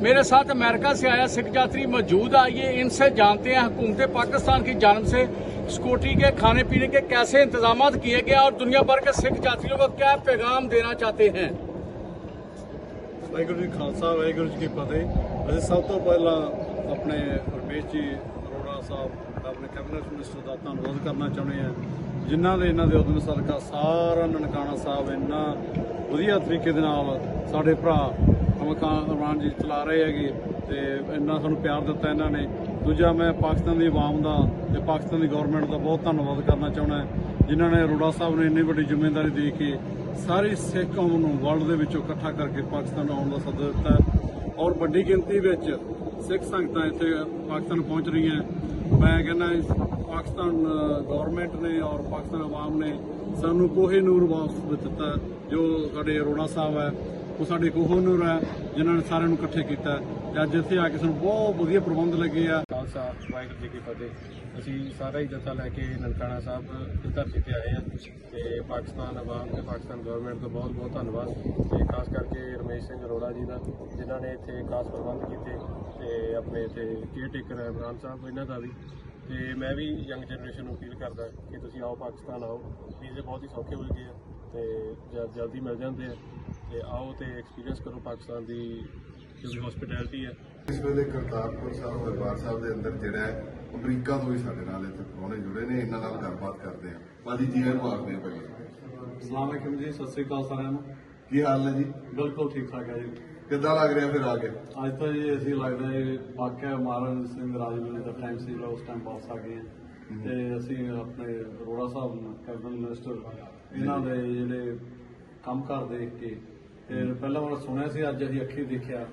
मेरे साथ अमेरिका से आया सिख यात्री मौजूद है ये इनसे जानते हैं हुकूमत पाकिस्तान की जानब से सिक्योरिटी के खाने पीने के कैसे इंतजाम किए गए और दुनिया भर के सिख यात्रियों को क्या पैगाम देना चाहते हैं ਵਾਹਿਗੁਰੂ ਜੀ ਖਾਲਸਾ ਵਾਹਿਗੁਰੂ ਜੀ ਕੀ ਫਤਿਹ ਅਸੀਂ ਸਭ ਤੋਂ ਪਹਿਲਾਂ ਆਪਣੇ ਰਮੇਸ਼ ਜੀ ਅਰੋੜਾ ਸਾਹਿਬ ਆਪਣੇ ਕੈਬਨਿਟ ਮਿਨਿਸਟਰ ਦਾ ਧੰਨਵਾਦ ਕਰਨਾ ਚਾਹੁੰਦੇ ਹਾਂ ਜਿਨ੍ਹਾਂ ਦੇ ਇਹਨਾਂ ਦੇ ਉਦਮ ਸਦਕਾ ਸਾਰਾ ਨਨਕਾਣਾ ਸਾਹਿਬ ਇੰਨਾ ਵਧੀਆ ਤਰੀਕੇ ਦੇ ਨਾਲ ਸਾਡੇ ਭਰਾ ਮਕਾਨ ਰਮਾਨ ਜੀ ਚਲਾ ਰਹੇ ਹੈਗੇ ਤੇ ਇੰਨਾ ਸਾਨੂੰ ਪਿਆਰ ਦਿੱਤਾ ਇਹਨਾਂ ਨੇ। ਦੂਜਾ ਮੈਂ ਪਾਕਿਸਤਾਨ ਦੀ ਆਵਾਮ ਦਾ ਤੇ ਪਾਕਿਸਤਾਨ ਦੀ ਗਵਰਨਮੈਂਟ ਦਾ ਬਹੁਤ ਧੰਨਵਾਦ ਕਰਨਾ ਚਾਹੁੰਦਾ ਜਿਨ੍ਹਾਂ ਨੇ ਅਰੋੜਾ ਸਾਹਿਬ ਨੂੰ ਇੰਨੀ ਵੱਡੀ ਜ਼ਿੰਮੇਵਾਰੀ ਦੇ ਕੇ ਸਾਰੀ ਸਿੱਖ ਕੌਮ ਨੂੰ ਵਰਲਡ ਦੇ ਵਿੱਚੋਂ ਇਕੱਠਾ ਕਰਕੇ ਪਾਕਿਸਤਾਨ ਆਉਣ ਦਾ ਸੱਦਾ ਦਿੱਤਾ ਔਰ ਵੱਡੀ ਗਿਣਤੀ ਵਿੱਚ ਸਿੱਖ ਸੰਗਤਾਂ ਇੱਥੇ ਪਾਕਿਸਤਾਨ ਪਹੁੰਚ ਰਹੀਆਂ ਮੈਂ ਕਹਿੰਦਾ ਪਾਕਿਸਤਾਨ ਗਵਰਨਮੈਂਟ ਨੇ ਔਰ ਪਾਕਿਸਤਾਨ ਆਵਾਮ ਨੇ ਸਾਨੂੰ ਕੋਹੇ ਨੂਰ ਵਾਪਸ ਦਿੱਤਾ ਜੋ ਸਾਡੇ ਅਰੋੜਾ ਸਾਹਿਬ ਹੈ। ਉਹ ਸਾਡੇ ਕੋਹੇ ਨੂਰ ਹੈ, ਜਿਨ੍ਹਾਂ ਨੇ ਸਾਰਿਆਂ ਨੂੰ ਇਕੱਠੇ ਕੀਤਾ। ਹੈ। ਤੇ ਅੱਜ ਇੱਥੇ ਆ ਕੇ ਸਾਨੂੰ ਬਹੁਤ ਵਧੀਆ ਪ੍ਰਬੰਧ ਲੱਗੇ ਆ। ਖਾਲਸਾ, ਵਾਹਿਗੁਰੂ ਜੀ ਕੀ ਫਤਿਹ। ਅਸੀਂ ਸਾਰਾ ਹੀ ਜਥਾ ਲੈ ਕੇ ਨਨਕਾਣਾ ਸਾਹਿਬ ਦੀ ਧਰਤੀ ਤੇ ਆਏ ਹਾਂ ਤੇ ਪਾਕਿਸਤਾਨ ਆਵਾਮ ਤੇ ਪਾਕਿਸਤਾਨ ਗਵਰਨਮੈਂਟ ਦਾ ਬਹੁਤ ਬਹੁਤ ਧੰਨਵਾਦ। ਤੇ ਖਾਸ ਕਰਕੇ ਰਮੇਸ਼ ਸਿੰਘ ਅਰੋੜਾ ਜੀ ਦਾ, ਜਿਨ੍ਹਾਂ ਨੇ ਇੱਥੇ ਖਾਸ ਪ੍ਰਬੰਧ ਕੀਤੇ। ਤੇ ਆਪਣੇ ਇੱਥੇ ਕੇਅਰ ਟੇਕਰ ਹੈ ਇਮਰਾਨ ਸਾਹਿਬ, ਇਹਨਾਂ ਦਾ ਵੀ। ਤੇ ਮੈਂ ਵੀ ਯੰਗ ਜਨਰੇਸ਼ਨ ਨੂੰ ਅਪੀਲ ਕਰਦਾ ਕਿ ਤੁਸੀਂ ਆਓ ਪਾਕਿਸਤਾਨ ਆਓ। ਵੀਜ਼ੇ ਬਹੁਤ ਹੀ ਸੌਖੇ ਹੋ ਗਏ ਆ। ਤੇ ਜਲਦੀ ਮਿਲ ਜਾਂਦੇ ਆ। ਤੇ ਆਓ ਤੇ ਐਕਸਪੀਰੀਅੰਸ ਕਰੋ ਪਾਕਿਸਤਾਨ ਦੀ ਜੋ ਹਸਪਿਟੈਲਿਟੀ ਹੈ। ਇਸ ਵੇਲੇ ਕਰਤਾਰਪੁਰ ਸਾਹਿਬ ਦਰਬਾਰ ਸਾਹਿਬ ਦੇ ਅੰਦਰ ਜਿਹੜਾ ਹੈ ਅਮਰੀਕਾ ਤੋਂ ਵੀ ਸਾਡੇ ਨਾਲ ਇੱਥੇ ਪ੍ਰਾਹੁਣੇ ਜੁੜੇ ਨੇ ਇਹਨਾਂ ਨਾਲ ਗੱਲਬਾਤ ਕਰਦੇ ਆ ਭਾਜੀ ਜੀ ਆਇਆਂ ਮਾਰਦੇ ਆ ਪਹਿਲਾਂ ਅਸਲਾਮ ਅਲੈਕੁਮ ਜੀ ਸਤਿ ਸ੍ਰੀ ਅਕਾਲ ਸਾਰਿਆਂ ਨੂੰ। ਕੀ ਹਾਲ ਹੈ ਜੀ? ਬਿਲਕੁਲ ਠੀਕ ਠਾਕ ਹੈ ਜੀ। ਕਿੱਦਾਂ ਲੱਗ ਰਿਹਾ ਫਿਰ ਆ ਕੇ? ਅੱਜ ਤਾਂ ਜੀ ਅਸੀਂ ਲੱਗਦਾ ਹੈ ਵਾਕਿਆ ਮਹਾਰਾਜ ਸਿੰਘ ਰਾਜਵੀਰ ਦਾ ਟਾਈਮ ਸੀ ਉਸ ਟਾਈਮ ਵਾਪਸ ਆ ਗਏ ਹਾਂ। ਤੇ ਅਸੀਂ ਆਪਣੇ ਅਰੋੜਾ ਸਾਹਿਬ ਨੂੰ ਕੈਬਨਿਟ ਮਿਨਿਸਟਰ ਇਹਨਾਂ ਦੇ ਜਿਹੜੇ ਕੰਮ ਕਰ ਦੇਖ ਕੇ ਤੇ ਪਹਿਲਾਂ ਵਾਰ ਸੁਣਿਆ ਸੀ, ਅੱਜ ਅਸੀਂ ਅੱਖੀ ਦੇਖਿਆ।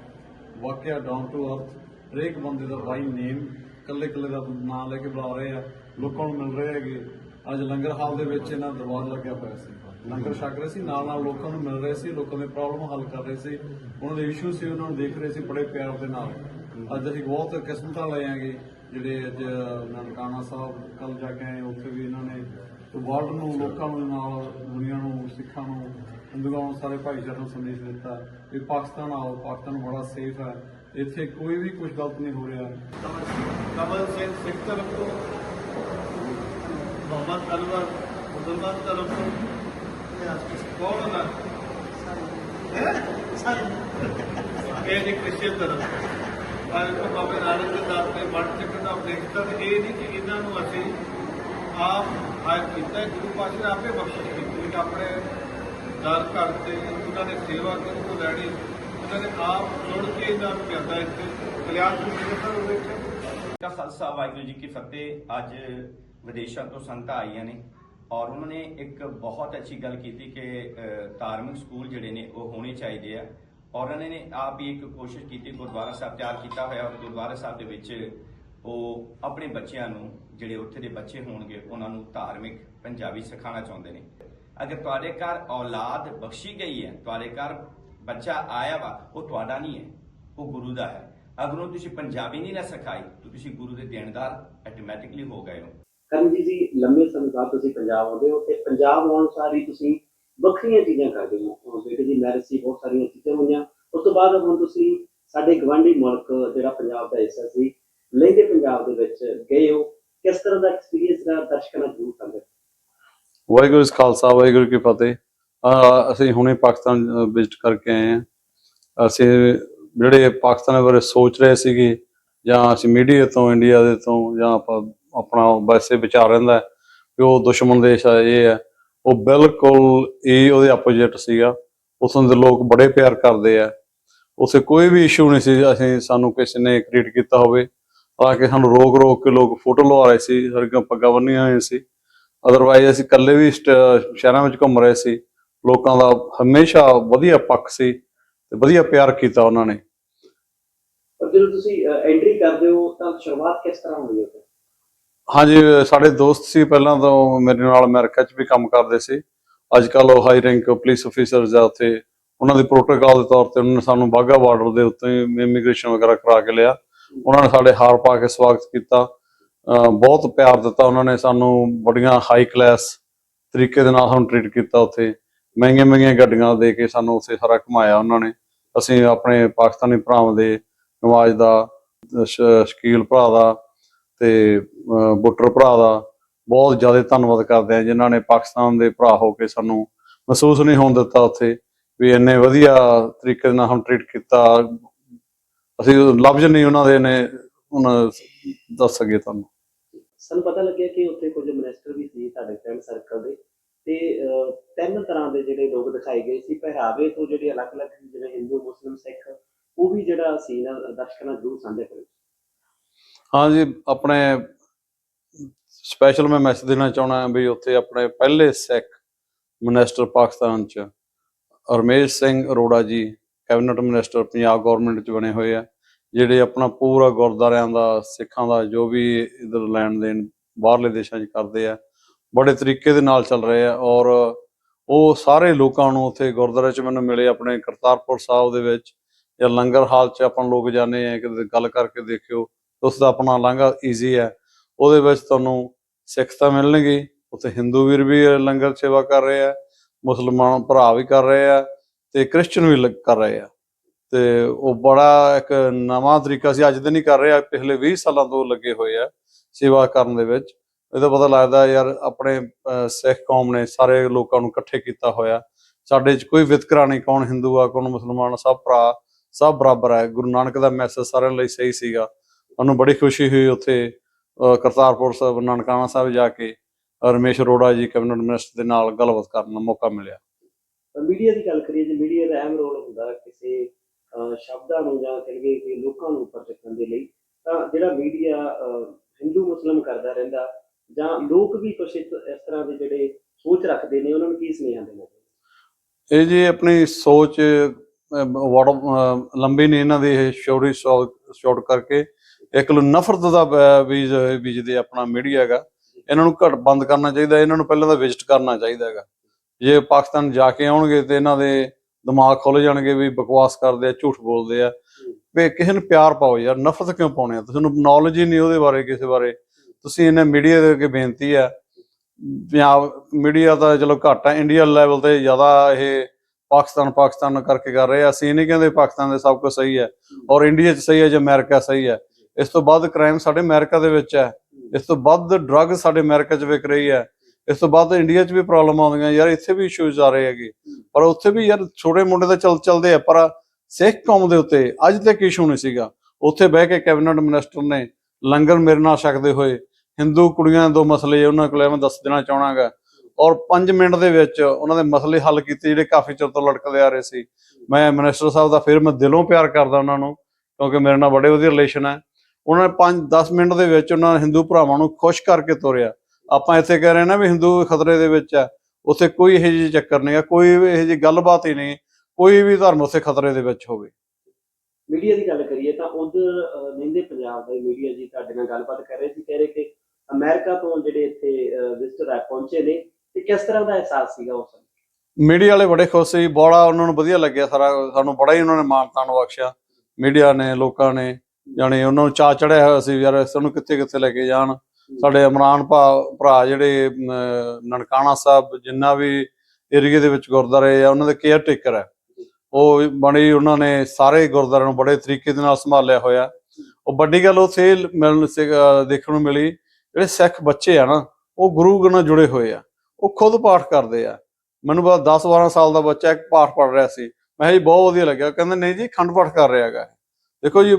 ਵਾਕਿਆ ਡਾਊਨ ਟੂ ਅਰਥ ਹਰੇਕ ਬੰਦੇ ਦਾ ਬਾਈ ਨੇਮ ਕੱਲੇ ਕੱਲੇ ਦਾ ਨਾਮ ਲੈ ਕੇ ਬੁਲਾ ਰਹੇ ਆ, ਲੋਕਾਂ ਨੂੰ ਮਿਲ ਰਹੇ ਹੈਗੇ। ਅੱਜ ਲੰਗਰ ਹਾਲ ਦੇ ਵਿੱਚ ਇਹਨਾਂ ਦਰਬਾਰ ਲੱਗਿਆ ਪਿਆ ਸੀ। ਲੰਗਰ ਛਕ ਰਹੇ ਸੀ, ਨਾਲ ਨਾਲ ਲੋਕਾਂ ਨੂੰ ਮਿਲ ਰਹੇ ਸੀ, ਲੋਕਾਂ ਦੇ ਪ੍ਰੋਬਲਮ ਹੱਲ ਕਰ ਰਹੇ ਸੀ। ਉਹਨਾਂ ਦੇ ਇਸ਼ੂ ਸੀ, ਉਹਨਾਂ ਨੂੰ ਦੇਖ ਰਹੇ ਸੀ ਬੜੇ ਪਿਆਰ ਦੇ ਨਾਲ। ਅੱਜ ਅਸੀਂ ਬਹੁਤ ਕਿਸਮਤਾਂ ਲਏ ਆਂਗੇ ਜਿਹੜੇ ਅੱਜ ਨਨਕਾਣਾ ਸਾਹਿਬ ਕੱਲ ਜਾ ਕੇ ਆਏ, ਉੱਥੇ ਵੀ ਇਹਨਾਂ ਨੇ ਵਰਲਡ ਨੂੰ, ਲੋਕਾਂ ਨੂੰ, ਨਾਲ ਦੁਨੀਆ ਨੂੰ, ਸਿੱਖਾਂ ਨੂੰ ਹਿੰਦੂਆਂ ਨੂੰ ਸਾਰੇ ਭਾਈਚਾਰੇ ਨੂੰ ਸੰਦੇਸ਼ ਦਿੱਤਾ ਵੀ ਪਾਕਿਸਤਾਨ ਆਓ, ਪਾਕਿਸਤਾਨ ਬੜਾ ਸੇਫ ਹੈ। ਇੱਥੇ ਕੋਈ ਵੀ ਕੁਝ ਗਲਤ ਨਹੀਂ ਹੋ ਰਿਹਾ। ਕਮਲ ਸਿੰਘ ਸਿੱਖ ਤਰਫ ਤੋਂ, ਮੁਹੰਮਦ ਅਨਵਰ, ਮੁਸਲਮਾਨ ਤਰਫ ਤੋਂ ਕੌਣ ਹੁੰਦਾ ਇਹ ਕ੍ਰਿਸਚੀਅਨ ਤਰਫ ਪਰ ਬਾਬੇ ਨਾਨਕ ਦੇ ਦਰ ਤੇ ਵੜ ਚੱਕਣ ਦਾ ਦੇਖਦਾ ਇਹ ਨਹੀਂ ਕਿ ਇਹਨਾਂ ਨੂੰ ਅਸੀਂ ਆਪ ਹਾਇਰ ਕੀਤਾ ਗੁਰੂ ਪਾਤਸ਼ਾਹ ਨੇ ਆਪੇ ਬਖਸ਼ਿਸ਼ ਕੀਤੀ ਆਪਣੇ ਦਰ ਘਰ ਤੇ ਉਹਨਾਂ ਨੇ ਸੇਵਾ ਕਰਨ ਲੈਣੀ, ਉਹਨਾਂ ਨੇ ਆਪ ਜੁੜ ਕੇ ਇਹਨਾਂ ਨੂੰ ਕਹਿੰਦਾ ਇੱਥੇ, ਕਲਿਆਣ ਨੂੰ ਮਿਲਦਾ ਵਿੱਚ। ਖਾਲਸਾ ਵਾਹਿਗੁਰੂ ਜੀ ਕੀ ਫਤਿਹ, ਅੱਜ ਵਿਦੇਸ਼ਾਂ ਤੋਂ ਸੰਗਤਾਂ ਆਈਆਂ ਨੇ ਔਰ ਉਹਨਾਂ ਨੇ ਇੱਕ ਬਹੁਤ ਅੱਛੀ ਗੱਲ ਕੀਤੀ ਕਿ ਧਾਰਮਿਕ ਸਕੂਲ ਜਿਹੜੇ ਨੇ ਉਹ ਹੋਣੇ ਚਾਹੀਦੇ ਆ। ਔਰ ਉਹਨਾਂ ਨੇ ਆਪ ਹੀ ਇੱਕ ਕੋਸ਼ਿਸ਼ ਕੀਤੀ, ਗੁਰਦੁਆਰਾ ਸਾਹਿਬ ਤਿਆਰ ਕੀਤਾ ਹੋਇਆ ਔਰ ਗੁਰਦੁਆਰਾ ਸਾਹਿਬ ਦੇ ਵਿੱਚ ਉਹ ਆਪਣੇ ਬੱਚਿਆਂ ਨੂੰ, ਜਿਹੜੇ ਉੱਥੇ ਦੇ ਬੱਚੇ ਹੋਣਗੇ, ਉਹਨਾਂ ਨੂੰ ਧਾਰਮਿਕ ਪੰਜਾਬੀ ਸਿਖਾਉਣਾ ਚਾਹੁੰਦੇ ਨੇ। ਅਗਰ ਤੁਹਾਡੇ ਘਰ ਔਲਾਦ ਬਖਸ਼ੀ ਗਈ ਹੈ, ਤੁਹਾਡੇ ਘਰ ਬੱਚਾ ਆਇਆ ਵਾ, ਉਹ ਤੁਹਾਡਾ ਨਹੀਂ ਹੈ, ਉਹ ਗੁਰੂ ਦਾ ਹੈ। ਅਗਰ ਉਹ ਤੁਸੀਂ ਪੰਜਾਬੀ ਨਹੀਂ ਨਾ ਸਿਖਾਈ, ਤਾਂ ਤੁਸੀਂ ਗੁਰੂ ਦੇ ਦੇਣਦਾਰ ਆਟੋਮੈਟਿਕਲੀ ਹੋ ਗਏ ਹੋ। ਕਰਮਜੀਤ ਜੀ, ਲੰਮੇ ਸਮੇਂ ਬਾਅਦ ਤੁਸੀਂ ਪੰਜਾਬ ਆਉਂਦੇ ਹੋ ਤੇ ਪੰਜਾਬ ਆਉਣ ਸਾਰ ਹੀ ਤੁਸੀਂ ਵੱਖਰੀਆਂ ਚੀਜ਼ਾਂ ਕਰਦੇ ਹੋ। ਹੁਣ ਬੇਟੇ ਦੀ ਮੈਰਿਜ ਸੀ ਬਹੁਤ ਸਾਰੀਆਂ ਚੀਜ਼ਾਂ ਹੋਈਆਂ। ਉਸ ਤੋਂ ਬਾਅਦ ਹੁਣ ਤੁਸੀਂ ਸਾਡੇ ਗਵਾਂਢੀ ਮੁਲਕ, ਜਿਹੜਾ ਪੰਜਾਬ ਦਾ ਹਿੱਸਾ ਸੀ ਲਹਿੰਦੇ ਪੰਜਾਬ ਦੇ ਵਿੱਚ ਗਏ ਹੋ। ਕਿਸ ਤਰ੍ਹਾਂ ਦਾ ਐਕਸਪੀਰੀਅੰਸ ਦਾ ਦਰਸ਼ਕਾਂ ਨਾਲ ਜ਼ਰੂਰ ਸਾਂਝਾ ਵਾਹਿਗੁਰੂ ਜੀ ਖਾਲਸਾ, ਵਾਹਿਗੁਰੂ ਕੀ ਫਤਿਹ। ਅਸੀਂ ਹੁਣੇ ਪਾਕਿਸਤਾਨ ਵਿਜ਼ਿਟ ਕਰਕੇ ਆਏ ਹਾਂ। ਅਸੀਂ ਜਿਹੜੇ ਪਾਕਿਸਤਾਨ ਬਾਰੇ ਸੋਚ ਰਹੇ ਸੀਗੇ, ਜਾਂ ਅਸੀਂ ਮੀਡੀਆ ਤੋਂ ਇੰਡੀਆ ਦੇ ਤੋਂ, ਜਾਂ ਆਪਾਂ ਆਪਣਾ ਵੈਸੇ ਵਿਚਾਰ ਰਹਿੰਦਾ ਹੈ ਕਿ ਉਹ ਦੁਸ਼ਮਣ ਦੇਸ਼ ਆ, ਇਹ ਹੈ। ਉਹ ਬਿਲਕੁਲ ਇਹ ਉਹਦੇ ਆਪੋਜਿਟ ਸੀਗਾ। ਉਥੋਂ ਦੇ ਲੋਕ ਬੜੇ ਪਿਆਰ ਕਰਦੇ ਆ। ਉਸੇ ਕੋਈ ਵੀ ਇਸ਼ੂ ਨਹੀਂ ਸੀ, ਅਸੀਂ ਸਾਨੂੰ ਕਿਸੇ ਨੇ ਕ੍ਰੀਏਟ ਕੀਤਾ ਹੋਵੇ। ਆ ਕੇ ਸਾਨੂੰ ਰੋਕ ਰੋਕ ਕੇ ਲੋਕ ਫੋਟੋ ਲਵਾ ਰਹੇ ਸੀ ਸਾਡੀਆਂ ਪੱਗਾਂ ਬੰਨੀਆਂ ਹੋਈਆਂ ਸੀ। ਅਦਰਵਾਈਜ਼ ਅਸੀਂ ਇਕੱਲੇ ਵੀ ਸ਼ਹਿਰਾਂ ਵਿੱਚ ਘੁੰਮ ਰਹੇ ਸੀ। ਲੋਕਾਂ ਦਾ ਹਮੇਸ਼ਾ ਵਧੀਆ ਪੱਖ ਸੀ ਤੇ ਵਧੀਆ ਪਿਆਰ ਕੀਤਾ ਉਹਨਾਂ ਨੇ। ਜਦੋਂ ਤੁਸੀਂ ਐਂਟਰੀ ਕਰਦੇ ਹੋ ਤਾਂ ਸ਼ੁਰੂਆਤ ਕਿਸ ਤਰ੍ਹਾਂ ਹੋਈ ਹੈ ਹਾਂਜੀ ਸਾਡੇ ਦੋਸਤ ਸੀ ਪਹਿਲਾਂ ਤੋਂ ਮੇਰੇ ਨਾਲ ਅਮਰੀਕਾ 'ਚ ਵੀ ਕੰਮ ਕਰਦੇ ਸੀ। ਅੱਜ ਕੱਲ ਉਹ ਹਾਈ ਰੈਂਕ ਪੁਲਿਸ ਅਫੀਸਰਸ ਆ ਉੱਥੇ। ਉਹਨਾਂ ਦੇ ਪ੍ਰੋਟੋਕਾਲ ਦੇ ਤੌਰ ਤੇ ਉਹਨਾਂ ਨੇ ਸਾਨੂੰ ਬਾਗਾ ਬਾਰਡਰ ਦੇ ਉੱਤੇ ਇਮੀਗ੍ਰੇਸ਼ਨ ਵਗੈਰਾ ਕਰਾ ਕੇ ਲਿਆ। ਉਹਨਾਂ ਨੇ ਸਾਡੇ ਹਾਰ ਪਾ ਕੇ ਸਵਾਗਤ ਕੀਤਾ। ਬਹੁਤ ਪਿਆਰ ਦਿੱਤਾ ਉਹਨਾਂ ਨੇ ਸਾਨੂੰ ਬੜੀਆਂ ਹਾਈ ਕਲਾਸ ਤਰੀਕੇ ਦੇ ਨਾਲ ਸਾਨੂੰ ਟ੍ਰੀਟ ਕੀਤਾ ਉੱਥੇ। ਮਹਿੰਗੀਆਂ ਮਹਿੰਗੀਆਂ ਗੱਡੀਆਂ ਦੇ ਕੇ ਸਾਨੂੰ ਉੱਥੇ ਸਾਰਾ ਘੁਮਾਇਆ ਉਹਨਾਂ ਨੇ। ਅਸੀਂ ਆਪਣੇ ਪਾਕਿਸਤਾਨੀ ਭਰਾਵਾਂ ਦੇ ਨਵਾਜ਼ ਦਾ ਸ਼ਕੀਲ ਭਰਾ ਦਾ ਤੇ ਅਹ, ਬੁੱਟਰ ਭਰਾ ਦਾ ਬਹੁਤ ਜ਼ਿਆਦਾ ਧੰਨਵਾਦ ਕਰਦੇ ਆ ਜਿਨ੍ਹਾਂ ਨੇ ਪਾਕਿਸਤਾਨ ਦੇ ਭਰਾ ਹੋ ਕੇ ਸਾਨੂੰ ਮਹਿਸੂਸ ਨਹੀਂ ਹੋਣ ਦਿੱਤਾ ਉੱਥੇ ਵੀ ਇੰਨੇ ਵਧੀਆ ਤਰੀਕੇ ਨਾਲ ਹਮ ਟ੍ਰੀਟ ਕੀਤਾ। ਅਸੀਂ ਲਫ਼ਜ਼ ਨਹੀਂ ਉਹਨਾਂ ਦੇ ਨੇ ਉਹਨਾਂ ਦੱਸ ਸਕੇ ਤੁਹਾਨੂੰ। ਸਾਨੂੰ ਪਤਾ ਲੱਗਿਆ ਕਿ ਉੱਥੇ ਕੁਝ ਮਿਨਿਸਟਰ ਵੀ ਸੀ ਤੁਹਾਡੇ ਫਰੈਂਡ ਸਰਕਲ ਦੇ ਤੇ ਅਹ, ਤਿੰਨ ਤਰ੍ਹਾਂ ਦੇ ਜਿਹੜੇ ਲੋਕ ਦਿਖਾਏ ਗਏ ਸੀ ਪਹਿਰਾਵੇ ਤੋਂ ਜਿਹੜੇ ਅਲੱਗ-ਅਲੱਗ ਸੀ, ਜਿਵੇਂ ਹਿੰਦੂ ਮੁਸਲਿਮ ਸਿੱਖ ਉਹ ਵੀ ਜਿਹੜਾ ਸੀ ਨਾ ਦਰਸ਼ਕਾਂ ਨਾਲ ਜ਼ਰੂਰ ਸਾਂਝਾ ਕਰੋ ਹਾਂਜੀ ਆਪਣੇ ਸਪੈਸ਼ਲ ਮੈਂ ਮੈਸੇਜ ਦੇਣਾ ਚਾਹਣਾ ਵੀ ਉੱਥੇ ਆਪਣੇ ਪਹਿਲੇ ਸਿੱਖ ਮਿਨਿਸਟਰ ਪਾਕਿਸਤਾਨ ਚ Ramesh Singh Arora ji cabinet minister Punjab government ਚ ਬਣੇ ਹੋਏ ਆ। ਜਿਹੜੇ ਆਪਣਾ ਪੂਰਾ ਗੁਰਦੁਆਰਿਆਂ ਦਾ, ਸਿੱਖਾਂ ਦਾ, ਜੋ ਵੀ ਇਧਰ ਲੈਣ ਦੇਣ ਬਾਹਰਲੇ ਦੇਸ਼ਾਂ 'ਚ ਕਰਦੇ ਆ, ਬੜੇ ਤਰੀਕੇ ਦੇ ਨਾਲ ਚੱਲ ਰਹੇ ਆ ਔਰ ਉਹ ਸਾਰੇ ਲੋਕਾਂ ਨੂੰ ਉੱਥੇ ਗੁਰਦੁਆਰੇ 'ਚ ਮੈਨੂੰ ਮਿਲੇ ਆਪਣੇ ਕਰਤਾਰਪੁਰ ਸਾਹਿਬ ਦੇ ਵਿੱਚ ਜਾਂ ਲੰਗਰ ਹਾਲ 'ਚ ਆਪਾਂ ਲੋਕ ਜਾਂਦੇ ਆ, ਕਿਤੇ ਗੱਲ ਕਰਕੇ ਦੇਖਿਓ, ਉਸ ਦਾ ਆਪਣਾ ਲੰਗਰ ਈਜ਼ੀ ਹੈ ਉਹਦੇ ਵਿੱਚ ਤੁਹਾਨੂੰ ਸਿੱਖ ਤਾਂ ਮਿਲਣਗੇ, ਉੱਥੇ ਹਿੰਦੂ ਵੀਰ ਵੀ ਲੰਗਰ ਸੇਵਾ ਕਰ ਰਹੇ ਆ, ਮੁਸਲਮਾਨ ਭਰਾ ਵੀ ਕਰ ਰਹੇ ਆ ਤੇ ਕ੍ਰਿਸਚਨ ਵੀ ਲੱਗ- ਕਰ ਰਹੇ ਆ। ਤੇ ਉਹ ਬੜਾ ਇੱਕ ਨਵਾਂ ਤਰੀਕਾ ਸੀ। ਅੱਜ ਦੇ ਨਹੀਂ ਕਰ ਰਹੇ, ਪਿਛਲੇ 20 ਸਾਲਾਂ ਤੋਂ ਲੱਗੇ ਹੋਏ ਆ ਸੇਵਾ ਕਰਨ ਦੇ ਵਿੱਚ। ਇਹਦਾ ਪਤਾ ਲੱਗਦਾ ਯਾਰ, ਆਪਣੇ ਸਿੱਖ ਕੌਮ ਨੇ ਸਾਰੇ ਲੋਕਾਂ ਨੂੰ ਇਕੱਠੇ ਕੀਤਾ ਹੋਇਆ। ਸਾਡੇ 'ਚ ਕੋਈ ਵਿਤਕਰਾ ਨਹੀਂ, ਕੌਣ ਹਿੰਦੂ ਆ, ਕੌਣ ਮੁਸਲਮਾਨ, ਸਭ ਭਰਾ, ਸਭ ਬਰਾਬਰ ਹੈ ਗੁਰੂ ਨਾਨਕ ਦਾ ਮੈਸੇਜ ਸਾਰਿਆਂ ਲਈ ਸਹੀ ਸੀਗਾ। ਸਾਨੂੰ ਬੜੀ ਖੁਸ਼ੀ ਹੋਈ ਉੱਥੇ ਕਰਤਾਰਪੁਰ ਸਾਹਿਬ ਨਾਨਕਾਣਾ ਸਾਹਿਬ ਜਾ ਕੇ ਰਮੇਸ਼ ਅਰੋੜਾ ਜੀ ਕੈਬਨਿਟ ਮਿਨਿਸਟਰ ਦੇ ਨਾਲ ਗੱਲਬਾਤ ਕਰਨ ਦਾ ਮੌਕਾ ਮਿਲਿਆ। ਮੀਡੀਆ ਦੀ ਗੱਲ ਕਰੀਏ, ਜੇ ਮੀਡੀਆ ਦਾ ਅਹਿਮ ਰੋਲ ਹੁੰਦਾ ਕਿਸੇ ਸ਼ਬਦਾਂ ਨੂੰ ਜਾਂ ਕਹੀਏ ਕਿ ਲੋਕਾਂ ਨੂੰ ਉੱਪਰ ਚੱਕਣ ਦੇ ਲਈ, ਤਾਂ ਜਿਹੜਾ ਮੀਡੀਆ ਹਿੰਦੂ, ਮੁਸਲਮ ਕਰਦਾ ਰਹਿੰਦਾ, ਜਾਂ ਲੋਕ ਵੀ ਕੁਛ ਇਸ ਤਰ੍ਹਾਂ ਦੇ ਜਿਹੜੇ ਸੋਚ ਰੱਖਦੇ ਨੇ, ਉਹਨਾਂ ਨੂੰ ਕੀ ਸੁਨੇਹਾ ਦੇਣਾ ਇਹ ਜੀ ਆਪਣੀ ਸੋਚ ਵੜ ਲੰਬੀ ਨਹੀਂ ਇਹਨਾਂ ਦੀ ਸ਼ੋਰੀ ਸ਼ਾਰਟ ਕਰਕੇ, ਇੱਕ ਲੋ ਨਫ਼ਰਤ ਦਾ ਬੀਜ ਬੀਜਦੇ ਆਪਣਾ ਮੀਡੀਆ ਹੈਗਾ, ਇਹਨਾਂ ਨੂੰ ਘਟ ਬੰਦ ਕਰਨਾ ਚਾਹੀਦਾ, ਇਹਨਾਂ ਨੂੰ ਪਹਿਲਾਂ ਤਾਂ ਵਿਜ਼ਿਟ ਕਰਨਾ ਚਾਹੀਦਾ ਹੈਗਾ। ਜੇ ਪਾਕਿਸਤਾਨ ਜਾ ਕੇ ਆਉਣਗੇ ਤੇ ਇਹਨਾਂ ਦੇ ਦਿਮਾਗ ਖੁੱਲ ਜਾਣਗੇ ਵੀ ਬਕਵਾਸ ਕਰਦੇ ਆ ਝੂਠ ਬੋਲਦੇ ਆ। ਵੀ ਕਿਸੇ ਨੂੰ ਪਿਆਰ ਪਾਓ ਯਾਰ ਨਫ਼ਰਤ ਕਿਉਂ ਪਾਉਣੇ ਆ? ਤੁਹਾਨੂੰ ਨੌਲੇਜ ਹੀ ਨਹੀਂ ਉਹਦੇ ਬਾਰੇ ਕਿਸੇ ਬਾਰੇ। ਤੁਸੀਂ ਇਹਨਾਂ ਮੀਡੀਆ ਦੇ ਅੱਗੇ ਬੇਨਤੀ ਆ। ਪੰਜਾਬ ਮੀਡੀਆ ਤਾਂ ਚਲੋ ਘੱਟ ਆ ਇੰਡੀਆ ਲੈਵਲ ਤੇ ਜ਼ਿਆਦਾ ਇਹ ਪਾਕਿਸਤਾਨ ਪਾਕਿਸਤਾਨ ਕਰਕੇ ਕਰ ਰਹੇ ਆ। ਅਸੀਂ ਇਹ ਨਹੀਂ ਕਹਿੰਦੇ ਪਾਕਿਸਤਾਨ ਦੇ ਸਭ ਕੁਝ ਸਹੀ ਹੈ। ਔਰ ਇੰਡੀਆ 'ਚ ਸਹੀ ਹੈ ਜਾਂ ਅਮਰੀਕਾ ਸਹੀ ਹੈ ਇਸ ਤੋਂ ਵੱਧ ਕ੍ਰਾਈਮ ਸਾਡੇ ਅਮਰੀਕਾ ਦੇ ਵਿੱਚ ਹੈ। ਇਸ ਤੋਂ ਵੱਧ ਡਰੱਗ ਸਾਡੇ ਅਮਰੀਕਾ 'ਚ ਵਿਕ ਰਹੀ ਹੈ ਇਸ ਤੋਂ ਬਾਅਦ ਇੰਡੀਆ 'ਚ ਵੀ ਪ੍ਰੋਬਲਮ ਆਉਂਦੀਆਂ ਯਾਰ, ਇੱਥੇ ਵੀ ਇਸ਼ੂਜ਼ ਆ ਰਹੇ ਹੈਗੇ। ਪਰ ਉੱਥੇ ਵੀ ਯਾਰ ਛੋਟੇ ਮੁੰਡੇ ਤਾਂ ਚੱਲ ਚੱਲਦੇ ਆ, ਪਰ ਸਿੱਖ ਕੌਮ ਦੇ ਉੱਤੇ ਅੱਜ ਤੱਕ ਇਸ਼ੂ ਨਹੀਂ ਸੀਗਾ। ਉੱਥੇ ਬਹਿ ਕੇ ਕੈਬਨਿਟ ਮਿਨਿਸਟਰ ਨੇ ਲੰਗਰ ਮੇਰੇ ਨਾਲ ਛਕਦੇ ਹੋਏ ਹਿੰਦੂ ਕੁੜੀਆਂ ਦੇ ਦੋ ਮਸਲੇ ਉਹਨਾਂ ਕੋਲ ਮੈਂ ਦੱਸ ਦੇਣਾ ਚਾਹਣਾਗਾ। ਔਰ 5 ਮਿੰਟ ਦੇ ਵਿੱਚ ਉਹਨਾਂ ਦੇ ਮਸਲੇ ਹੱਲ ਕੀਤੇ, ਜਿਹੜੇ ਕਾਫੀ ਚਿਰ ਤੋਂ ਲਟਕਦੇ ਆ ਰਹੇ ਸੀ। ਮੈਂ ਮਿਨਿਸਟਰ ਸਾਹਿਬ ਦਾ ਫਿਰ ਮੈਂ ਦਿਲੋਂ ਪਿਆਰ ਕਰਦਾ ਉਹਨਾਂ ਨੂੰ, ਕਿਉਂਕਿ ਮੇਰੇ ਨਾਲ ਬੜੇ ਵਧੀਆ ਰਿਲੇਸ਼ਨ ਹੈ ਉਹਨਾਂ ਨੇ 5 10 ਮਿੰਟ ਦੇ ਵਿੱਚ ਉਹਨਾਂ ਹਿੰਦੂ ਭਰਾਵਾਂ ਨੂੰ ਖੁਸ਼ ਕਰਕੇ ਤੋਰਿਆ। ਆਪਾਂ ਇੱਥੇ ਕਹਿ ਰਹੇ ਨਾ ਵੀ ਹਿੰਦੂ ਖਤਰੇ ਦੇ ਵਿੱਚ ਹੈ ਉੱਥੇ ਕੋਈ ਇਹੋ ਜਿਹੀ ਚੱਕਰ ਨਹੀਂ ਹੈ ਕੋਈ ਇਹੋ ਜਿਹੀ ਗੱਲਬਾਤ ਹੀ ਨਹੀਂ ਕੋਈ ਵੀ ਧਰਮ ਉੱਥੇ ਖਤਰੇ ਦੇ ਵਿੱਚ ਹੋਵੇ। ਮੀਡੀਆ ਦੀ ਗੱਲ ਕਰੀਏ ਤਾਂ ਉਧਰ ਨਿੰਦੇ ਪੰਜਾਬ ਦਾ ਮੀਡੀਆ ਜੀ ਤੁਹਾਡੇ ਨਾਲ ਗੱਲਬਾਤ ਕਰ ਰਹੇ ਸੀ ਕਹਿ ਰਹੇ ਕਿ ਅਮਰੀਕਾ ਤੋਂ ਜਿਹੜੇ ਇੱਥੇ ਵਿਜ਼ਟਰ ਆ ਪਹੁੰਚੇ ਨੇ ਤੇ ਕਿਸ ਤਰ੍ਹਾਂ ਦਾ ਅਹਿਸਾਸ ਸੀਗਾ ਉਸ ਸਮੇਂ? ਮੀਡੀਆ ਵਾਲੇ ਬੜੇ ਖੁਸ਼ ਸੀ ਬੜਾ ਉਹਨਾਂ ਨੂੰ ਵਧੀਆ ਲੱਗਿਆ ਸਾਰਾ ਸਾਨੂੰ ਬੜਾ ਹੀ ਉਹਨਾਂ ਨੇ ਮਾਨਤਾਨ ਬਖਸ਼ਿਆ। ਮੀਡੀਆ ਨੇ ਲੋਕਾਂ ਨੇ ਜਾਣੀ ਉਹਨਾਂ ਨੂੰ ਚਾਅ ਚੜਿਆ ਹੋਇਆ ਸੀ ਯਾਰ ਸਾਨੂੰ ਕਿੱਥੇ ਕਿੱਥੇ ਲੈ ਕੇ ਜਾਣ। ਸਾਡੇ ਇਮਰਾਨ ਭਾ- ਭਰਾ ਜਿਹੜੇ ਨਨਕਾਣਾ ਸਾਹਿਬ, ਜਿੰਨਾ ਵੀ ਏਰੀਏ ਦੇ ਵਿੱਚ ਗੁਰਦੁਆਰੇ ਆ, ਉਹਨਾਂ ਦੇ ਕੇਅਰ ਟੇਕਰ ਹੈ ਉਹ ਬੜੀ, ਉਹਨਾਂ ਨੇ ਸਾਰੇ ਗੁਰਦੁਆਰਿਆਂ ਨੂੰ ਬੜੇ ਤਰੀਕੇ ਦੇ ਨਾਲ ਸੰਭਾਲਿਆ ਹੋਇਆ। ਉਹ ਵੱਡੀ ਗੱਲ ਉੱਥੇ ਮਿਲਣ ਦੇਖਣ ਨੂੰ ਮਿਲੀ, ਜਿਹੜੇ ਸਿੱਖ ਬੱਚੇ ਆ ਨਾ, ਉਹ ਗੁਰੂ ਨਾਲ ਜੁੜੇ ਹੋਏ ਆ। ਉਹ ਖੁਦ ਪਾਠ ਕਰਦੇ ਆ। ਮੈਨੂੰ ਬਸ 10 12 ਸਾਲ ਦਾ ਬੱਚਾ ਇੱਕ ਪਾਠ ਪੜ ਰਿਹਾ ਸੀ। ਮੈਂ ਕਿਹਾ ਜੀ, ਬਹੁਤ ਵਧੀਆ ਲੱਗਿਆ। ਕਹਿੰਦੇ, ਨਹੀਂ ਜੀ ਖੰਡ ਪਾਠ ਕਰ ਰਿਹਾ ਹੈਗਾ। ਦੇਖੋ ਜੀ,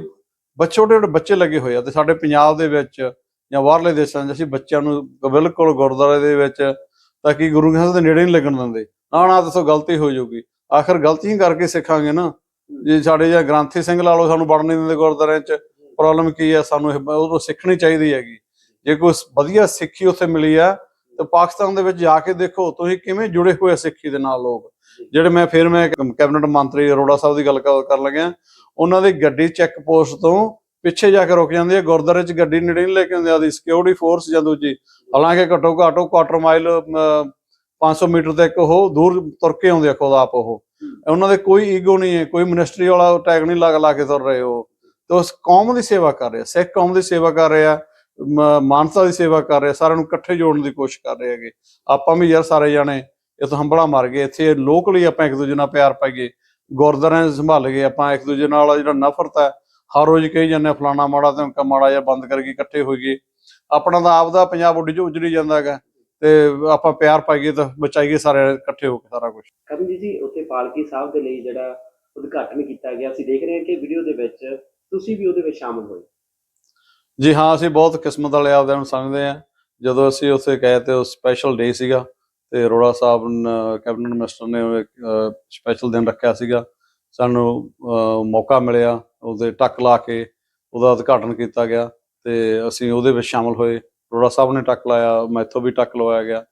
ਬੱਚੇ ਛੋਟੇ ਛੋਟੇ ਬੱਚੇ ਲੱਗੇ ਹੋਏ ਆ ਤੇ ਸਾਡੇ ਪੰਜਾਬ ਦੇ ਵਿੱਚ ਜਾਂ ਬਾਹਰਲੇ ਦੇਸ਼ਾਂ 'ਚ ਅਸੀਂ ਬੱਚਿਆਂ ਨੂੰ ਬਿਲਕੁਲ ਗੁਰਦੁਆਰੇ ਦੇ ਵਿੱਚ ਤਾਂ ਕਿ ਗੁਰੂ ਗ੍ਰੰਥ ਦੇ ਨੇੜੇ ਨਹੀਂ ਲੱਗਣ ਦਿੰਦੇ। ਨਾ ਨਾ ਦੱਸੋ ਗਲਤੀ ਹੋ ਜਾਊਗੀ। ਆਖਰ ਗਲਤੀਆਂ ਕਰਕੇ ਸਿੱਖਾਂਗੇ ਨਾ। ਜੇ ਸਾਡੇ ਜਾਂ ਗ੍ਰੰਥੀ ਸਿੰਘ ਲਾ ਲਓ ਸਾਨੂੰ ਵੜਨ ਨਹੀਂ ਦਿੰਦੇ ਗੁਰਦੁਆਰਿਆਂ 'ਚ ਪ੍ਰੋਬਲਮ ਕੀ ਹੈ ਸਾਨੂੰ ਉਹ ਤੋਂ ਸਿੱਖਣੀ ਚਾਹੀਦੀ ਹੈਗੀ। ਜੇ ਕੋਈ ਵਧੀਆ ਸਿੱਖੀ ਉੱਥੇ ਮਿਲੀ ਆ, ਤੇ ਪਾਕਿਸਤਾਨ ਦੇ ਵਿੱਚ ਜਾ ਕੇ ਦੇਖੋ ਤੁਸੀਂ ਕਿਵੇਂ ਜੁੜੇ ਹੋਏ ਸਿੱਖੀ ਦੇ ਨਾਲ ਲੋਕ। ਜਿਹੜੇ ਮੈਂ ਫਿਰ ਮੈਂ ਕੈਬਨਿਟ ਮੰਤਰੀ ਅਰੋੜਾ ਸਾਹਿਬ ਦੀ ਗੱਲ ਕਰ ਕਰ ਲੱਗਿਆ, ਉਹਨਾਂ ਦੀ ਗੱਡੀ ਚੈੱਕ ਪੋਸਟ ਤੋਂ ਪਿੱਛੇ ਜਾ ਕੇ ਰੁਕ ਜਾਂਦੀ ਹੈ ਗੁਰਦੁਆਰੇ 'ਚ ਗੱਡੀ ਨੇੜੇ ਨਹੀਂ ਲੈ ਕੇ ਆਉਂਦੇ ਆਦੀ ਸਿਕਿਉਰਿਟੀ ਫੋਰਸ ਜਾਂ ਦੂਜੀ। ਹਾਲਾਂਕਿ ਘੱਟੋ ਘੱਟ ਉਹ ਕੁਆਟਰ ਮਾਈਲ 500 ਮੀਟਰ ਤੱਕ ਉਹ ਦੂਰ ਤੁਰ ਕੇ ਆਉਂਦੇ ਆ ਖੁਦ ਆਪ ਉਹ। ਉਹਨਾਂ ਦੇ ਕੋਈ ਈਗੋ ਨਹੀਂ ਹੈ ਕੋਈ ਮਿਨਿਸਟਰੀ ਵਾਲਾ ਟੈਗ ਨਹੀਂ ਲਾ ਲਾ ਕੇ ਤੁਰ ਰਹੇ ਉਹ। ਤੇ ਉਸ ਕੌਮ ਦੀ ਸੇਵਾ ਕਰ ਰਹੇ ਆ ਸਿੱਖ ਕੌਮ ਦੀ ਸੇਵਾ ਕਰ ਰਹੇ ਆ ਮਾਨਸਾ ਦੀ ਸੇਵਾ ਕਰ ਰਹੇ ਆ ਸਾਰਿਆਂ ਨੂੰ ਇਕੱਠੇ ਜੋੜਨ ਦੀ ਕੋਸ਼ਿਸ਼ ਕਰ ਰਹੇ ਹੈਗੇ। ਆਪਾਂ ਵੀ ਯਾਰ ਸਾਰੇ ਜਾਣੇ ਇਥੋਂ ਹੰਬੜਾ ਮਾਰ ਗਏ ਇੱਥੇ ਲੋਕਲੀ ਆਪਾਂ ਇੱਕ ਦੂਜੇ ਨਾਲ ਪਿਆਰ ਪਾਈਏ ਗੁਰਦੁਆਰਿਆਂ ਨੂੰ ਸੰਭਾਲ ਗਏ ਆਪਾਂ ਇੱਕ ਦੂਜੇ ਨਾਲ ਜਿਹੜਾ ਨਫ਼ਰਤ ਹੈ ਹਰ ਰੋਜ਼ ਕਹੀ ਜਾਂਦੇ ਫਲਾਣਾ ਮਾੜਾ ਤੇ ਅਮਕਾ ਮਾੜਾ ਜਾਂ ਬੰਦ ਕਰਕੇ ਇਕੱਠੇ ਹੋਈਏ ਆਪਣਾ ਤਾਂ ਆਪਦਾ ਪੰਜਾਬ ਉੱਡ ਉਜੜੀ ਜਾਂਦਾ ਹੈਗਾ ਤੇ ਆਪਾਂ ਪਿਆਰ ਪਾਈਏ ਤਾਂ ਬਚਾਈਏ ਸਾਰੇ ਇਕੱਠੇ ਹੋ ਕੇ ਸਾਰਾ ਕੁਝ ਕਰਮਜੀਤ ਜੀ ਉੱਥੇ ਪਾਲਕੀ ਸਾਹਿਬ ਦੇ ਲਈ ਜਿਹੜਾ ਉਦਘਾਟਨ ਕੀਤਾ ਗਿਆ ਅਸੀਂ ਦੇਖ ਰਹੇ ਹਾਂ ਕਿ ਵੀਡੀਓ ਦੇ ਵਿੱਚ ਤੁਸੀਂ ਵੀ ਉਹਦੇ ਵਿੱਚ ਸ਼ਾਮਲ ਹੋਏ। ਜੀ ਹਾਂ ਅਸੀਂ ਬਹੁਤ ਕਿਸਮਤ ਵਾਲੇ ਆਪਦੇ ਨੂੰ ਸਮਝਦੇ ਆ ਜਦੋਂ ਅਸੀਂ ਉੱਥੇ ਗਏ ਤੇ ਉਹ ਸਪੈਸ਼ਲ ਡੇ ਸੀਗਾ ਤੇ ਅਰੋੜਾ ਸਾਹਿਬ ਕੈਬਨਿਟ ਮਿਨਿਸਟਰ ਨੇ ਸਪੈਸ਼ਲ ਦਿਨ ਰੱਖਿਆ ਸੀਗਾ। ਸਾਨੂੰ ਮੌਕਾ ਮਿਲਿਆ। ਉਹਦੇ ਟੱਕ ਲਾ ਕੇ ਉਹਦਾ ਉਦਘਾਟਨ ਕੀਤਾ ਗਿਆ ਤੇ ਅਸੀਂ ਉਹਦੇ ਵਿੱਚ ਸ਼ਾਮਲ ਹੋਏ। ਅਰੋੜਾ ਸਾਹਿਬ ਨੇ ਟੱਕ ਲਾਇਆ, ਮੈਥੋਂ ਵੀ ਟੱਕ ਲਵਾਇਆ ਗਿਆ।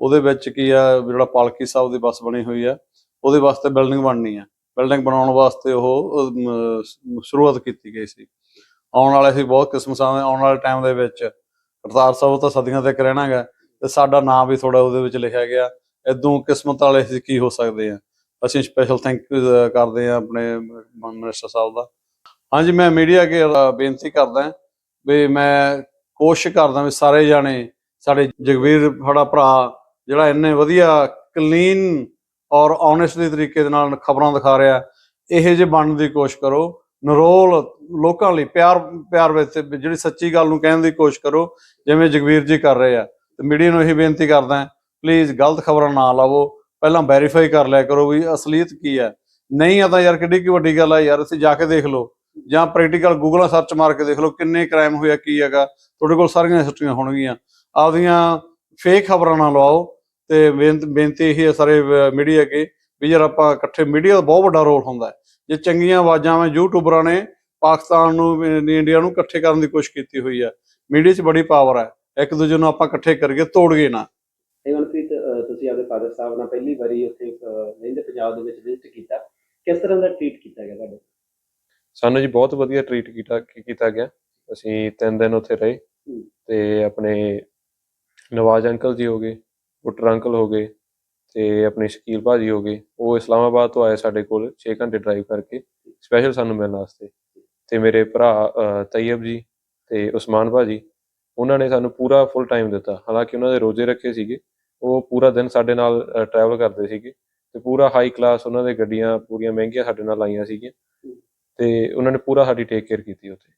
ਉਹਦੇ ਵਿੱਚ ਕੀ ਆ ਜਿਹੜਾ ਪਾਲਕੀ ਸਾਹਿਬ ਦੀ ਬੱਸ ਬਣੀ ਹੋਈ ਆ, ਉਹਦੇ ਵਾਸਤੇ ਬਿਲਡਿੰਗ ਬਣਨੀ ਆ। ਬਿਲਡਿੰਗ ਬਣਾਉਣ ਵਾਸਤੇ ਉਹ ਸ਼ੁਰੂਆਤ ਕੀਤੀ ਗਈ ਸੀ। ਆਉਣ ਵਾਲੇ ਸੀ ਬਹੁਤ ਕਿਸਮ ਸਾਂ ਆਉਣ ਵਾਲੇ ਟਾਈਮ ਦੇ ਵਿੱਚ ਕਰਤਾਰ ਸਾਹਿਬ ਤਾਂ ਸਦੀਆਂ ਤੱਕ ਰਹਿਣਾਗਾ ਤੇ ਸਾਡਾ ਨਾਮ ਵੀ ਥੋੜਾ ਉਹਦੇ ਵਿੱਚ ਲਿਖਿਆ ਗਿਆ। ਇਦੋਂ ਕਿਸਮਤ ਵਾਲੇ ਅਸੀਂ ਕੀ ਹੋ ਸਕਦੇ ਆ। ਅਸੀਂ ਸਪੈਸ਼ਲ ਥੈਂਕ ਯੂ ਕਰਦੇ ਆ ਆਪਣੇ ਮਿਨਿਸਟਰ ਸਾਹਿਬ ਦਾ। ਹਾਂਜੀ, ਮੈਂ ਮੀਡੀਆ ਅੱਗੇ ਬੇਨਤੀ ਕਰਦਾ ਵੀ ਮੈਂ ਕੋਸ਼ਿਸ਼ ਕਰਦਾ ਵੀ ਸਾਰੇ ਜਾਣੇ, ਸਾਡੇ ਜਗਵੀਰ ਸਾਡਾ ਭਰਾ, ਜਿਹੜਾ ਇੰਨੇ ਵਧੀਆ ਕਲੀਨ ਔਰ ਓਨੈਸਟ ਤਰੀਕੇ ਦੇ ਨਾਲ ਖਬਰਾਂ ਦਿਖਾ ਰਿਹਾ, ਇਹੋ ਜਿਹੇ ਬਣਨ ਦੀ ਕੋਸ਼ਿਸ਼ ਕਰੋ। ਨਰੋਲ ਲੋਕਾਂ ਲਈ, ਪਿਆਰ ਪਿਆਰ ਵਿੱਚ ਜਿਹੜੀ ਸੱਚੀ ਗੱਲ ਨੂੰ ਕਹਿਣ ਦੀ ਕੋਸ਼ਿਸ਼ ਕਰੋ, ਜਿਵੇਂ ਜਗਵੀਰ ਜੀ ਕਰ ਰਹੇ ਆ। ਤੇ ਮੀਡੀਆ ਨੂੰ ਇਹੀ ਬੇਨਤੀ ਕਰਦਾ ਪਲੀਜ਼ ਗਲਤ ਖਬਰਾਂ ਨਾ ਲਾਵੋ। ਪਹਿਲਾਂ ਵੈਰੀਫਾਈ ਕਰ ਲਿਆ ਕਰੋ ਵੀ ਅਸਲੀਅਤ ਕੀ ਹੈ। ਨਹੀਂ ਆ ਤਾਂ ਯਾਰ ਕਿੱਡੀ ਕੀ ਵੱਡੀ ਗੱਲ ਆ ਯਾਰ, ਅਸੀਂ ਜਾ ਕੇ ਦੇਖ ਲਓ। ਜਾਂ ਪ੍ਰੈਕਟੀਕਲ ਗੂਗਲ ਸਰਚ ਮਾਰ ਕੇ ਦੇਖ ਲਓ ਕਿੰਨੇ ਕ੍ਰਾਈਮ ਹੋਇਆ ਕੀ ਹੈਗਾ। ਤੁਹਾਡੇ ਕੋਲ ਸਾਰੀਆਂ ਹਿਸਟਰੀਆਂ ਹੋਣਗੀਆਂ। ਆਪਦੀਆਂ ਫੇਕ ਖਬਰਾਂ ਨਾ ਲਵਾਓ। ਤੇ ਬੇਨਤੀ ਇਹ ਹੈ ਸਾਰੇ ਮੀਡੀਆ ਅੱਗੇ ਵੀ ਯਾਰ ਆਪਾਂ ਇਕੱਠੇ ਮੀਡੀਆ ਦਾ ਬਹੁਤ ਵੱਡਾ ਰੋਲ ਹੁੰਦਾ ਹੈ। ਜੇ ਚੰਗੀਆਂ ਆਵਾਜ਼ਾਂ ਵਿੱਚ ਯੂਟਿਊਬਰਾਂ ਨੇ ਪਾਕਿਸਤਾਨ ਨੂੰ ਇੰਡੀਆ ਨੂੰ ਇਕੱਠੇ ਕਰਨ ਦੀ ਕੋਸ਼ਿਸ਼ ਕੀਤੀ ਹੋਈ ਹੈ। ਮੀਡੀਆ 'ਚ ਬੜੀ ਪਾਵਰ ਹੈ। ਇੱਕ ਦੂਜੇ ਨੂੰ ਆਪਾਂ ਇਕੱਠੇ ਕਰਕੇ ਤੋੜਗੇ ਨਾ। ਹੇਮਨਪ੍ਰੀਤ ਤੁਸੀਂ ਆਪਣੇ ਫਾਦਰ ਸਾਹਿਬ ਨਾਲ ਪਹਿਲੀ ਵਾਰੀ ਉੱਥੇ ਅਹ, ਪੰਜਾਬ ਦੇ ਵਿੱਚ ਵਿਜ਼ਿਟ ਕੀਤਾ। ਕਿਸ ਤਰ੍ਹਾਂ ਦਾ ਟ੍ਰੀਟ ਕੀਤਾ ਗਿਆ ਤੁਹਾਡੇ? ਸਾਨੂੰ ਜੀ ਬਹੁਤ ਵਧੀਆ ਟਰੀਟ ਕੀਤਾ ਕੀਤਾ ਗਿਆ। ਅਸੀਂ ਤਿੰਨ ਦਿਨ ਉੱਥੇ ਰਹੇ। ਤੇ ਆਪਣੇ ਨਵਾਜ਼ ਅੰਕਲ ਜੀ ਹੋ ਗਏ ਬੁੱਟਰ ਅੰਕਲ ਹੋ ਗਏ ਤੇ ਆਪਣੇ ਸ਼ਕੀਲ ਭਾਜੀ ਹੋ ਗਏ। ਉਹ ਇਸਲਾਮਾਬਾਦ ਤੋਂ ਆਏ ਸਾਡੇ ਕੋਲ 6 ਘੰਟੇ ਡਰਾਈਵ ਕਰਕੇ ਸਪੈਸ਼ਲ ਸਾਨੂੰ ਮਿਲਣ ਵਾਸਤੇ। ਤੇ ਮੇਰੇ ਭਰਾ ਅ, ਤੈਯਬ ਜੀ ਤੇ ਉਸਮਾਨ ਭਾਜੀ ਉਹਨਾਂ ਨੇ ਸਾਨੂੰ ਪੂਰਾ ਫੁੱਲ ਟਾਈਮ ਦਿੱਤਾ। ਹਾਲਾਂਕਿ ਉਹਨਾਂ ਦੇ ਰੋਜ਼ੇ ਰੱਖੇ ਸੀਗੇ ਉਹ ਪੂਰਾ ਦਿਨ ਸਾਡੇ ਨਾਲ ਟਰੈਵਲ ਕਰਦੇ ਸੀਗੇ ਤੇ ਪੂਰਾ ਹਾਈ ਕਲਾਸ ਉਹਨਾਂ ਦੇ ਗੱਡੀਆਂ ਪੂਰੀਆਂ ਮਹਿੰਗੀਆਂ ਸਾਡੇ ਨਾਲ ਆਈਆਂ ਸੀਗੀਆਂ। ਤੇ ਉਹਨਾਂ ਨੇ ਪੂਰਾ ਸਾਡੀ ਟੇਕ ਕੇਅਰ ਕੀਤੀ ਉੱਥੇ।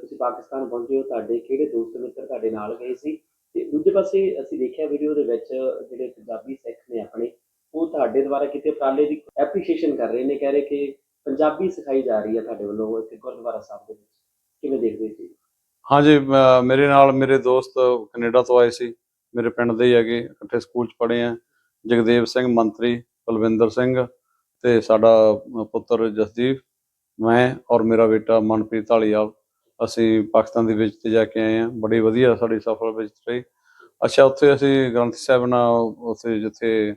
ਤੁਸੀਂ ਪਾਕਿਸਤਾਨ ਪਹੁੰਚੇ ਹੋ ਤੁਹਾਡੇ ਕਿਹੜੇ ਦੋਸਤ ਮਿੱਤਰ ਤੁਹਾਡੇ ਨਾਲ ਗਏ ਸੀ? ਤੇ ਦੂਜੇ ਪਾਸੇ ਅਸੀਂ ਦੇਖਿਆ ਵੀਡੀਓ ਦੇ ਵਿੱਚ ਜਿਹੜੇ ਪੰਜਾਬੀ ਸਿੱਖ ਨੇ ਆਪਣੇ ਉਹ ਤੁਹਾਡੇ ਦੁਆਰਾ ਕੀਤੇ ਉਪਰਾਲੇ ਦੀ ਐਪਰੀਸ਼ੀਏਸ਼ਨ ਕਰ ਰਹੇ ਨੇ ਕਹਿ ਰਹੇ ਕਿ ਪੰਜਾਬੀ ਸਿਖਾਈ ਜਾ ਰਹੀ ਹੈ ਤੁਹਾਡੇ ਵੱਲੋਂ ਇੱਥੇ ਗੁਰਦੁਆਰਾ ਸਾਹਿਬ ਦੇ ਵਿੱਚ। ਕਿਵੇਂ ਦੇਖਦੇ ਸੀ? ਹਾਂਜੀ ਮੇਰੇ ਨਾਲ ਮੇਰੇ ਦੋਸਤ ਕੈਨੇਡਾ ਤੋਂ ਆਏ ਸੀ। ਮੇਰੇ ਪਿੰਡ ਦੇ ਹੀ ਹੈਗੇ ਇਕੱਠੇ ਸਕੂਲ 'ਚ ਪੜ੍ਹੇ ਆ। ਜਗਦੇਵ ਸਿੰਘ ਮੰਤਰੀ ਬਲਵਿੰਦਰ ਸਿੰਘ ਤੇ ਸਾਡਾ ਪੁੱਤਰ ਜਸਦੀਪ ਮੈਂ ਔਰ ਮੇਰਾ ਬੇਟਾ ਮਨਪ੍ਰੀਤ ਢਾਲੀਵਾਲ ਅਸੀਂ ਪਾਕਿਸਤਾਨ ਦੇ ਵਿੱਚ ਤੇ ਜਾ ਕੇ ਆਏ ਆ ਬੜੀ ਵਧੀਆ ਸਾਡੀ ਸਫ਼ਰ ਵਿੱਚ ਰਹੀ। ਅੱਛਾ, ਉੱਥੇ ਅਸੀਂ ਗ੍ਰੰਥੀ ਸਾਹਿਬ ਨਾਲ ਉੱਥੇ ਜਿੱਥੇ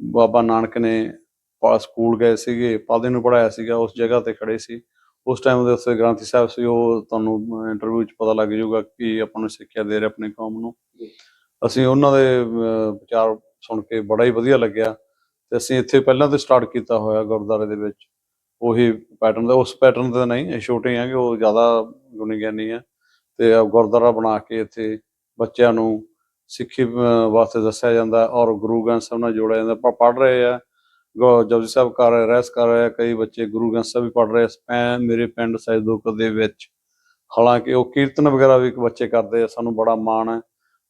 ਬਾਬਾ ਨਾਨਕ ਨੇ ਪਾ ਸਕੂਲ ਗਏ ਸੀਗੇ, ਪਾਦੇ ਨੂੰ ਪੜਾਇਆ ਸੀਗਾ, ਉਸ ਜਗ੍ਹਾ ਤੇ ਖੜੇ ਸੀ। ਉਸ ਟਾਈਮ ਦੇ ਉੱਤੇ ਗ੍ਰੰਥੀ ਸਾਹਿਬ ਸੀ, ਉਹ ਤੁਹਾਨੂੰ ਇੰਟਰਵਿਊ 'ਚ ਪਤਾ ਲੱਗ ਜਾਊਗਾ ਕਿ ਆਪਾਂ ਨੂੰ ਸਿੱਖਿਆ ਦੇ ਰਹੇ ਆਪਣੇ ਕੌਮ ਨੂੰ। ਅਸੀਂ ਉਹਨਾਂ ਦੇ ਵਿਚਾਰ ਸੁਣ ਕੇ ਬੜਾ ਹੀ ਵਧੀਆ ਲੱਗਿਆ। ਤੇ ਅਸੀਂ ਇੱਥੇ ਪਹਿਲਾਂ ਤੋਂ ਸਟਾਰਟ ਕੀਤਾ ਹੋਇਆ ਗੁਰਦੁਆਰੇ ਦੇ ਵਿੱਚ। ਉਹੀ ਪੈਟਰਨ ਦਾ, ਉਸ ਪੈਟਰਨ ਦਾ ਨਹੀਂ ਛੋਟੇ ਆ ਉਹ ਜ਼ਿਆਦਾ ਗੁਣੀ ਗਿਆਨੀ ਆ। ਤੇ ਗੁਰਦੁਆਰਾ ਬਣਾ ਕੇ ਇੱਥੇ ਬੱਚਿਆਂ ਨੂੰ ਸਿੱਖੀ ਵਾਸਤੇ ਦੱਸਿਆ ਜਾਂਦਾ ਔਰ ਗੁਰੂ ਗ੍ਰੰਥ ਸਾਹਿਬ ਨਾਲ ਜੋੜਿਆ ਜਾਂਦਾ। ਆਪਾਂ ਪੜ੍ਹ ਰਹੇ ਆ ਜਪਜੀ ਸਾਹਿਬ ਕਰ ਰਹੇ, ਰਹਿਸ ਕਰ ਰਹੇ ਆ, ਕਈ ਬੱਚੇ ਗੁਰੂ ਗ੍ਰੰਥ ਸਾਹਿਬ ਵੀ ਪੜ੍ਹ ਰਹੇ ਆ। ਮੈਂ ਮੇਰੇ ਪਿੰਡ ਸੈਦੂਕ ਦੇ ਵਿੱਚ ਹਾਲਾਂਕਿ ਉਹ ਕੀਰਤਨ ਵਗੈਰਾ ਵੀ ਬੱਚੇ ਕਰਦੇ ਆ, ਸਾਨੂੰ ਬੜਾ ਮਾਣ ਹੈ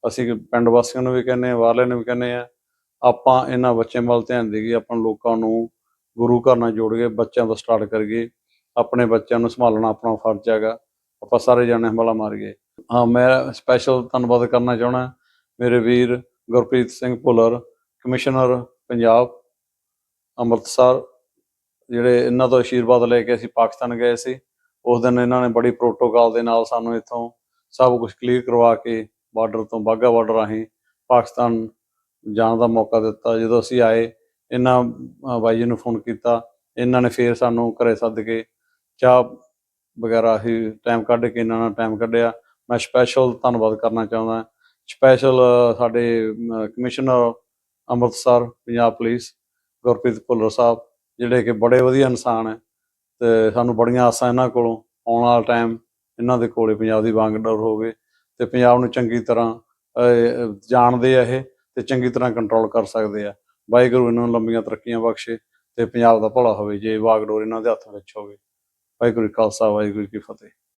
ਅਸੀਂ ਪਿੰਡ ਵਾਸੀਆਂ ਨੂੰ ਵੀ ਕਹਿੰਦੇ ਆ ਬਾਹਰਲੇ ਨੂੰ ਵੀ ਕਹਿੰਦੇ ਆ, ਆਪਾਂ ਇਹਨਾਂ ਬੱਚਿਆਂ ਵੱਲ ਧਿਆਨ ਦੇਈਏ, ਆਪਾਂ ਲੋਕਾਂ ਨੂੰ ਗੁਰੂ ਘਰ ਨਾਲ ਜੋੜ ਕੇ ਬੱਚਿਆਂ ਤੋਂ ਸਟਾਰਟ ਕਰੀਏ ਆਪਣੇ ਬੱਚਿਆਂ ਨੂੰ ਸੰਭਾਲਣਾ ਆਪਣਾ ਫਰਜ਼ ਹੈਗਾ, ਆਪਾਂ ਸਾਰੇ ਜਾਣੇ ਹੰਬਲਾ ਮਾਰੀਏ ਹਾਂ, ਮੈਂ ਸਪੈਸ਼ਲ ਧੰਨਵਾਦ ਕਰਨਾ ਚਾਹਣਾ ਮੇਰੇ ਵੀਰ ਗੁਰਪ੍ਰੀਤ ਸਿੰਘ ਭੁੱਲਰ ਕਮਿਸ਼ਨਰ ਪੰਜਾਬ, ਅੰਮ੍ਰਿਤਸਰ, ਜਿਹੜੇ ਇਹਨਾਂ ਤੋਂ ਆਸ਼ੀਰਵਾਦ ਲੈ ਕੇ ਅਸੀਂ ਪਾਕਿਸਤਾਨ ਗਏ ਸੀ, ਉਸ ਦਿਨ ਇਹਨਾਂ ਨੇ ਬੜੀ ਪ੍ਰੋਟੋਕਾਲ ਦੇ ਨਾਲ ਸਾਨੂੰ ਇੱਥੋਂ ਸਭ ਕੁਝ ਕਲੀਅਰ ਕਰਵਾ ਕੇ ਬਾਰਡਰ ਤੋਂ ਬਾਗਾ ਬਾਰਡਰ ਰਾਹੀਂ ਪਾਕਿਸਤਾਨ ਜਾਣ ਦਾ ਮੌਕਾ ਦਿੱਤਾ। ਜਦੋਂ ਅਸੀਂ ਆਏ ਇਹਨਾਂ ਬਾਈ ਜੀ ਨੂੰ ਫੋਨ ਕੀਤਾ। ਇਹਨਾਂ ਨੇ ਫੇਰ ਸਾਨੂੰ ਘਰੇ ਸੱਦ ਕੇ ਚਾਹ ਵਗੈਰਾ ਹੀ ਟਾਈਮ ਕੱਢ ਕੇ ਇਹਨਾਂ ਨਾਲ ਟਾਈਮ ਕੱਢਿਆ। ਮੈਂ ਸਪੈਸ਼ਲ ਧੰਨਵਾਦ ਕਰਨਾ ਚਾਹੁੰਦਾ ਸਪੈਸ਼ਲ ਸਾਡੇ ਕਮਿਸ਼ਨਰ ਅੰਮ੍ਰਿਤਸਰ, ਪੰਜਾਬ ਪੁਲਿਸ ਗੁਰਪ੍ਰੀਤ ਭੁੱਲਰ ਸਾਹਿਬ, ਜਿਹੜੇ ਕਿ ਬੜੇ ਵਧੀਆ ਇਨਸਾਨ ਹੈ ਤੇ ਸਾਨੂੰ ਬੜੀਆਂ ਆਸਾਂ ਇਹਨਾਂ ਕੋਲੋਂ ਆਉਣ ਵਾਲਾ ਟਾਈਮ ਇਹਨਾਂ ਦੇ ਕੋਲੇ ਪੰਜਾਬ ਦੀ ਵਾਂਗਡੋਰ ਹੋਵੇ ਤੇ ਪੰਜਾਬ ਨੂੰ ਚੰਗੀ ਤਰ੍ਹਾਂ ਜਾਣਦੇ ਆ ਇਹ ਤੇ ਚੰਗੀ ਤਰ੍ਹਾਂ ਕੰਟਰੋਲ ਕਰ ਸਕਦੇ ਆ। ਵਾਹਿਗੁਰੂ ਇਹਨਾਂ ਨੂੰ ਲੰਬੀਆਂ ਤਰੱਕੀਆਂ ਬਖਸ਼ੇ ਤੇ ਪੰਜਾਬ ਦਾ ਭਲਾ ਹੋਵੇ, ਜੇ ਵਾਗਡੋਰ ਇਹਨਾਂ ਦੇ ਹੱਥ ਵਿੱਚ ਹੋਵੇ। ਵਾਹਿਗੁਰੂ ਖਾਲਸਾ, ਵਾਹਿਗੁਰੂ ਕੀ ਫਤਿਹ।